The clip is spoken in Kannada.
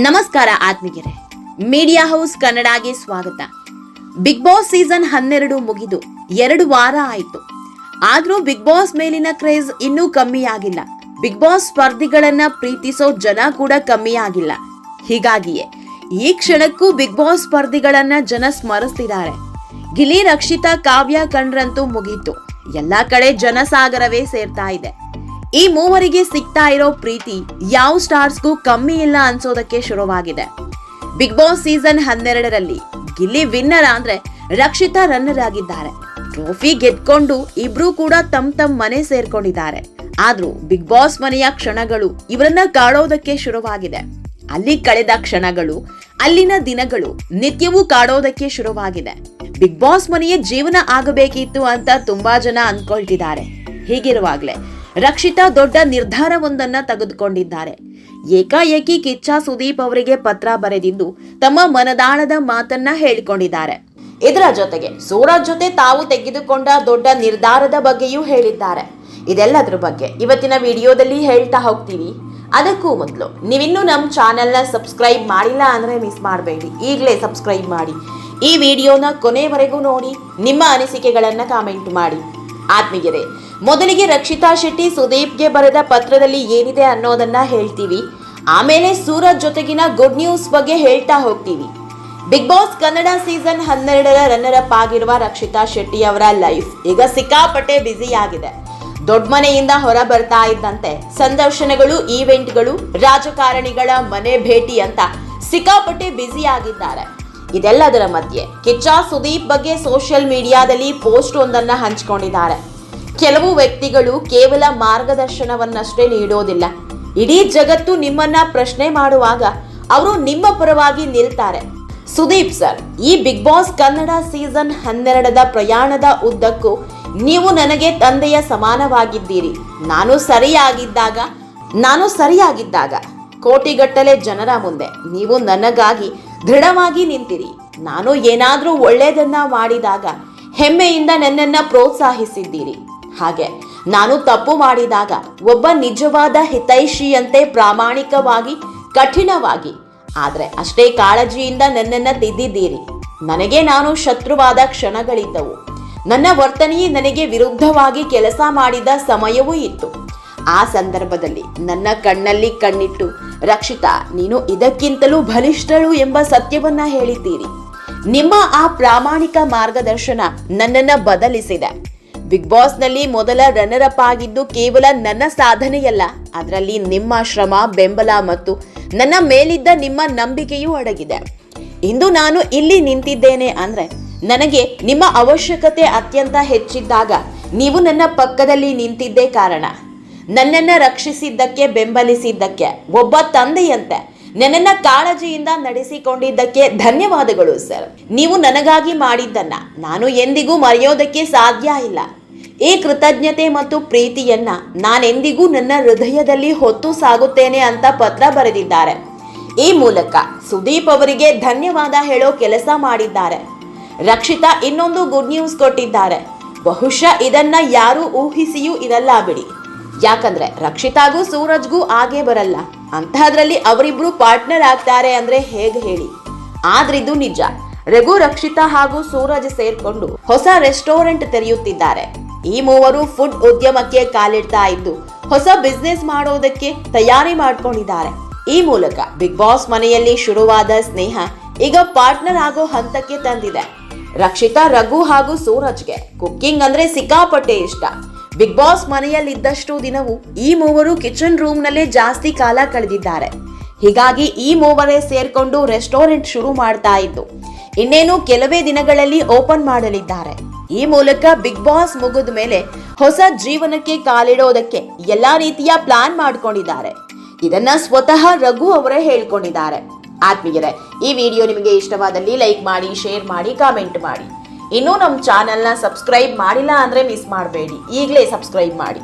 ನಮಸ್ಕಾರ ಆತ್ಮೀಯರೇ. ಮೀಡಿಯಾ ಹೌಸ್ ಕನ್ನಡಗೆ ಸ್ವಾಗತ. ಬಿಗ್ ಬಾಸ್ ಸೀಸನ್ ಹನ್ನೆರಡು ಮುಗಿದು ಎರಡು ವಾರ ಆಯಿತು. ಆದರೂ ಬಿಗ್ ಬಾಸ್ ಮೇಲಿನ ಕ್ರೇಜ್ ಇನ್ನೂ ಕಮ್ಮಿ ಆಗಿಲ್ಲ ಬಿಗ್ ಬಾಸ್ ಸ್ಪರ್ಧಿಗಳನ್ನ ಪ್ರೀತಿಸೋ ಜನ ಕೂಡ ಕಮ್ಮಿ ಆಗಿಲ್ಲ ಹೀಗಾಗಿಯೇ ಈ ಕ್ಷಣಕ್ಕೂ ಬಿಗ್ ಬಾಸ್ ಸ್ಪರ್ಧಿಗಳನ್ನ ಜನ ಸ್ಮರಿಸ್ತಿದ್ದಾರೆ. ಗಿಲಿ ರಕ್ಷಿತಾ ಕಾವ್ಯ ಕಂಡ್ರಂತೂ ಮುಗೀತು. ಎಲ್ಲಾ ಕಡೆ ಜನಸಾಗರವೇ ಸೇರ್ತಾ ಇದೆ. ಈ ಮೂವರಿಗೆ ಸಿಗ್ತಾ ಇರೋ ಪ್ರೀತಿ ಯಾವ ಸ್ಟಾರ್ಸ್ಗೂ ಕಮ್ಮಿ ಇಲ್ಲ ಅನ್ಸೋದಕ್ಕೆ ಶುರುವಾಗಿದೆ. ಬಿಗ್ ಬಾಸ್ ಸೀಸನ್ ಹನ್ನೆರಡರಲ್ಲಿ ಗಿಲ್ಲಿ ವಿನ್ನರ್ ಅಂದ್ರೆ ರಕ್ಷಿತಾ ರನ್ನರ್ ಆಗಿದ್ದಾರೆ. ಟ್ರೋಫಿ ಗೆದ್ಕೊಂಡು ಇಬ್ರು ಕೂಡ ತಮ್ ತಮ್ ಮನೆ ಸೇರ್ಕೊಂಡಿದ್ದಾರೆ. ಆದ್ರೂ ಬಿಗ್ ಬಾಸ್ ಮನೆಯ ಕ್ಷಣಗಳು ಇವರನ್ನ ಕಾಡೋದಕ್ಕೆ ಶುರುವಾಗಿದೆ. ಅಲ್ಲಿ ಕಳೆದ ಕ್ಷಣಗಳು, ಅಲ್ಲಿನ ದಿನಗಳು ನಿತ್ಯವೂ ಕಾಡೋದಕ್ಕೆ ಶುರುವಾಗಿದೆ. ಬಿಗ್ ಬಾಸ್ ಮನೆಯ ಜೀವನ ಆಗಬೇಕಿತ್ತು ಅಂತ ತುಂಬಾ ಜನ ಅನ್ಕೊಳ್ತಿದ್ದಾರೆ. ಹೀಗಿರುವಾಗ್ಲೇ ರಕ್ಷಿತಾ ದೊಡ್ಡ ನಿರ್ಧಾರವೊಂದನ್ನ ತೆಗೆದುಕೊಂಡಿದ್ದಾರೆ. ಏಕಾಏಕಿ ಕಿಚ್ಚ ಸುದೀಪ್ ಅವರಿಗೆ ಪತ್ರ ಬರೆದಿದ್ದು ತಮ್ಮ ಮನದಾಳದ ಮಾತನ್ನ ಹೇಳಿಕೊಂಡಿದ್ದಾರೆ. ಇದರ ಜೊತೆಗೆ ಸೂರಜ್ ಜೊತೆ ತಾವು ತೆಗೆದುಕೊಂಡ ದೊಡ್ಡ ನಿರ್ಧಾರದ ಬಗ್ಗೆಯೂ ಹೇಳಿದ್ದಾರೆ. ಇದೆಲ್ಲದ್ರ ಬಗ್ಗೆ ಇವತ್ತಿನ ವಿಡಿಯೋದಲ್ಲಿ ಹೇಳ್ತಾ ಹೋಗ್ತೀವಿ. ಅದಕ್ಕೂ ಮೊದಲು ನೀವಿನ್ನೂ ನಮ್ಮ ಚಾನೆಲ್ನ ಸಬ್ಸ್ಕ್ರೈಬ್ ಮಾಡಿಲ್ಲ ಅಂದರೆ ಮಿಸ್ ಮಾಡಬೇಡಿ. ಈಗಲೇ ಸಬ್ಸ್ಕ್ರೈಬ್ ಮಾಡಿ. ಈ ವಿಡಿಯೋನ ಕೊನೆವರೆಗೂ ನೋಡಿ, ನಿಮ್ಮ ಅನಿಸಿಕೆಗಳನ್ನು ಕಾಮೆಂಟ್ ಮಾಡಿ. ಆತ್ಮೀಯರೇ ಮೊದಲಿಗೆ ರಕ್ಷಿತಾ ಶೆಟ್ಟಿ ಸುದೀಪ್ಗೆ ಬರೆದ ಪತ್ರದಲ್ಲಿ ಏನಿದೆ ಅನ್ನೋದನ್ನ ಹೇಳ್ತೀವಿ. ಆಮೇಲೆ ಸೂರಜ್ ಜೊತೆಗಿನ ಗುಡ್ ನ್ಯೂಸ್ ಬಗ್ಗೆ ಹೇಳ್ತಾ ಹೋಗ್ತೀವಿ. ಬಿಗ್ ಬಾಸ್ ಕನ್ನಡ ಸೀಸನ್ ಹನ್ನೆರಡರ ರನ್ನರ್ ಅಪ್ ಆಗಿರುವ ರಕ್ಷಿತಾ ಶೆಟ್ಟಿ ಅವರ ಲೈಫ್ ಈಗ ಸಿಕ್ಕಾಪಟ್ಟೆ ಬ್ಯುಸಿ ಆಗಿದೆ. ದೊಡ್ಡ ಮನೆಯಿಂದ ಹೊರ ಬರ್ತಾ ಇದ್ದಂತೆ ಸಂದರ್ಶನಗಳು ಈವೆಂಟ್ಗಳು ರಾಜಕಾರಣಿಗಳ ಮನೆ ಭೇಟಿ ಅಂತ ಸಿಕ್ಕಾಪಟ್ಟೆ ಬ್ಯುಸಿ ಆಗಿದ್ದಾರೆ. ಇದೆಲ್ಲದರ ಮಧ್ಯೆ ಕಿಚ್ಚ ಸುದೀಪ್ ಬಗ್ಗೆ ಸೋಷಿಯಲ್ ಮೀಡಿಯಾದಲ್ಲಿ ಪೋಸ್ಟ್ ಒಂದನ್ನ ಹಂಚಿಕೊಂಡಿದ್ದಾರೆ. ಕೆಲವು ವ್ಯಕ್ತಿಗಳು ಕೇವಲ ಮಾರ್ಗದರ್ಶನವನ್ನಷ್ಟೇ ನೀಡೋದಿಲ್ಲ. ಇಡೀ ಜಗತ್ತು ನಿಮ್ಮನ್ನ ಪ್ರಶ್ನೆ ಮಾಡುವಾಗ ಅವರು ನಿಮ್ಮ ಪರವಾಗಿ ನಿಲ್ತಾರೆ. ಸುದೀಪ್ ಸರ್, ಈ ಬಿಗ್ ಬಾಸ್ ಕನ್ನಡ ಸೀಸನ್ ಹನ್ನೆರಡದ ಪ್ರಯಾಣದ ಉದ್ದಕ್ಕೂ ನೀವು ನನಗೆ ತಂದೆಯ ಸಮಾನವಾಗಿದ್ದೀರಿ. ನಾನು ಸರಿಯಾಗಿದ್ದಾಗ ನಾನು ಸರಿಯಾಗಿದ್ದಾಗ. ಕೋಟಿಗಟ್ಟಲೆ ಜನರ ಮುಂದೆ ನೀವು ನನಗಾಗಿ ದೃಢವಾಗಿ ನಿಂತಿರಿ. ನಾನು ಏನಾದರೂ ಒಳ್ಳೆಯದನ್ನ ಮಾಡಿದಾಗ ಹೆಮ್ಮೆಯಿಂದ ನನ್ನನ್ನು ಪ್ರೋತ್ಸಾಹಿಸಿದ್ದೀರಿ. ಹಾಗೆ ನಾನು ತಪ್ಪು ಮಾಡಿದಾಗ ಒಬ್ಬ ನಿಜವಾದ ಹಿತೈಷಿಯಂತೆ ಪ್ರಾಮಾಣಿಕವಾಗಿ, ಕಠಿಣವಾಗಿ, ಆದರೆ ಅಷ್ಟೇ ಕಾಳಜಿಯಿಂದ ನನ್ನನ್ನ ತಿದ್ದಿದ್ದೀರಿ. ನನಗೆ ನಾನು ಶತ್ರುವಾದ ಕ್ಷಣಗಳಿದ್ದವು. ನನ್ನ ವರ್ತನೆಯೇ ನನಗೆ ವಿರುದ್ಧವಾಗಿ ಕೆಲಸ ಮಾಡಿದ ಸಮಯವೂ ಇತ್ತು. ಆ ಸಂದರ್ಭದಲ್ಲಿ ನನ್ನ ಕಣ್ಣಲ್ಲಿ ಕಣ್ಣಿಟ್ಟು, ರಕ್ಷಿತಾ, ನೀನು ಇದಕ್ಕಿಂತಲೂ ಬಲಿಷ್ಠಳು ಎಂಬ ಸತ್ಯವನ್ನ ಹೇಳಿದ್ದೀರಿ. ನಿಮ್ಮ ಆ ಪ್ರಾಮಾಣಿಕ ಮಾರ್ಗದರ್ಶನ ನನ್ನನ್ನ ಬದಲಿಸಿದೆ. ಬಿಗ್ ಬಾಸ್ನಲ್ಲಿ ಮೊದಲ ರನ್ನರ್ ಅಪ್ ಆಗಿದ್ದು ಕೇವಲ ನನ್ನ ಸಾಧನೆಯಲ್ಲ. ಅದರಲ್ಲಿ ನಿಮ್ಮ ಶ್ರಮ, ಬೆಂಬಲ ಮತ್ತು ನನ್ನ ಮೇಲಿದ್ದ ನಿಮ್ಮ ನಂಬಿಕೆಯೂ ಅಡಗಿದೆ. ಇಂದು ನಾನು ಇಲ್ಲಿ ನಿಂತಿದ್ದೇನೆ ಅಂದ್ರೆ ನನಗೆ ನಿಮ್ಮ ಅವಶ್ಯಕತೆ ಅತ್ಯಂತ ಹೆಚ್ಚಿದ್ದಾಗ ನೀವು ನನ್ನ ಪಕ್ಕದಲ್ಲಿ ನಿಂತಿದ್ದೇ ಕಾರಣ. ನನ್ನನ್ನ ರಕ್ಷಿಸಿದ್ದಕ್ಕೆ, ಬೆಂಬಲಿಸಿದ್ದಕ್ಕೆ, ಒಬ್ಬ ತಂದೆಯಂತೆ ನನ್ನನ್ನ ಕಾಳಜಿಯಿಂದ ನಡೆಸಿಕೊಂಡಿದ್ದಕ್ಕೆ ಧನ್ಯವಾದಗಳು ಸರ್. ನೀವು ನನಗಾಗಿ ಮಾಡಿದ್ದನ್ನ ನಾನು ಎಂದಿಗೂ ಮರೆಯೋದಕ್ಕೆ ಸಾಧ್ಯ ಇಲ್ಲ. ಈ ಕೃತಜ್ಞತೆ ಮತ್ತು ಪ್ರೀತಿಯನ್ನ ನಾನೆಂದಿಗೂ ನನ್ನ ಹೃದಯದಲ್ಲಿ ಹೊತ್ತು ಸಾಗುತ್ತೇನೆ ಅಂತ ಪತ್ರ ಬರೆದಿದ್ದಾರೆ. ಈ ಮೂಲಕ ಸುದೀಪ್ ಅವರಿಗೆ ಧನ್ಯವಾದ ಹೇಳೋ ಕೆಲಸ ಮಾಡಿದ್ದಾರೆ. ರಕ್ಷಿತಾ ಇನ್ನೊಂದು ಗುಡ್ ನ್ಯೂಸ್ ಕೊಟ್ಟಿದ್ದಾರೆ. ಬಹುಶಃ ಇದನ್ನ ಯಾರೂ ಊಹಿಸಿಯೂ ಇರಲ್ಲ ಬಿಡಿ. ಯಾಕಂದ್ರೆ ರಕ್ಷಿತಾಗೂ ಸೂರಜ್ಗೂ ಆಗೇ ಬರಲ್ಲ. ಅಂತಹದ್ರಲ್ಲಿ ಅವರಿಬ್ರು ಪಾರ್ಟ್ನರ್ ಆಗ್ತಾರೆ ಅಂದ್ರೆ ಹೇಗೆ ಹೇಳಿ. ಆದ್ರಿದು ನಿಜ. ರಘು ರಕ್ಷಿತಾ ಹಾಗೂ ಸೂರಜ್ ಸೇರ್ಕೊಂಡು ಹೊಸ ರೆಸ್ಟೋರೆಂಟ್ ತೆರೆಯುತ್ತಿದ್ದಾರೆ. ಈ ಮೂವರು ಫುಡ್ ಉದ್ಯಮಕ್ಕೆ ಕಾಲಿಡ್ತಾ ಇದ್ದು ಹೊಸ ಬಿಸ್ನೆಸ್ ಮಾಡೋದಕ್ಕೆ ತಯಾರಿ ಮಾಡ್ಕೊಂಡಿದ್ದಾರೆ. ಈ ಮೂಲಕ ಬಿಗ್ ಬಾಸ್ ಮನೆಯಲ್ಲಿ ಶುರುವಾದ ಸ್ನೇಹ ಈಗ ಪಾರ್ಟ್ನರ್ ಆಗೋ ಹಂತಕ್ಕೆ ತಂದಿದೆ. ರಕ್ಷಿತಾ, ರಘು ಹಾಗೂ ಸೂರಜ್ಗೆ ಕುಕ್ಕಿಂಗ್ ಅಂದ್ರೆ ಸಿಕ್ಕಾಪಟ್ಟೆ ಇಷ್ಟ. ಬಿಗ್ ಬಾಸ್ ಮನೆಯಲ್ಲಿದ್ದಷ್ಟು ದಿನವೂ ಈ ಮೂವರು ಕಿಚನ್ ರೂಮ್ನಲ್ಲೇ ಜಾಸ್ತಿ ಕಾಲ ಕಳೆದಿದ್ದಾರೆ. ಹೀಗಾಗಿ ಈ ಮೂವರೇ ಸೇರ್ಕೊಂಡು ರೆಸ್ಟೋರೆಂಟ್ ಶುರು ಮಾಡ್ತಾ ಇದ್ದು, ಇನ್ನೇನು ಕೆಲವೇ ದಿನಗಳಲ್ಲಿ ಓಪನ್ ಮಾಡಲಿದ್ದಾರೆ. ಈ ಮೂಲಕ ಬಿಗ್ ಬಾಸ್ ಮುಗಿದ ಮೇಲೆ ಹೊಸ ಜೀವನಕ್ಕೆ ಕಾಲಿಡೋದಕ್ಕೆ ಎಲ್ಲಾ ರೀತಿಯ ಪ್ಲಾನ್ ಮಾಡಿಕೊಂಡಿದ್ದಾರೆ. ಇದನ್ನ ಸ್ವತಃ ರಘು ಅವರೇ ಹೇಳ್ಕೊಂಡಿದ್ದಾರೆ. ಆತ್ಮೀಯರೇ, ಈ ವಿಡಿಯೋ ನಿಮಗೆ ಇಷ್ಟವಾದಲ್ಲಿ ಲೈಕ್ ಮಾಡಿ ಶೇರ್ ಮಾಡಿ ಕಾಮೆಂಟ್ ಮಾಡಿ. ಇನ್ನೂ ನಮ್ಮ ಚಾನೆಲ್ನ ಸಬ್ಸ್ಕ್ರೈಬ್ ಮಾಡಿಲ್ಲ ಅಂದರೆ ಮಿಸ್ ಮಾಡಬೇಡಿ. ಈಗಲೇ ಸಬ್ಸ್ಕ್ರೈಬ್ ಮಾಡಿ.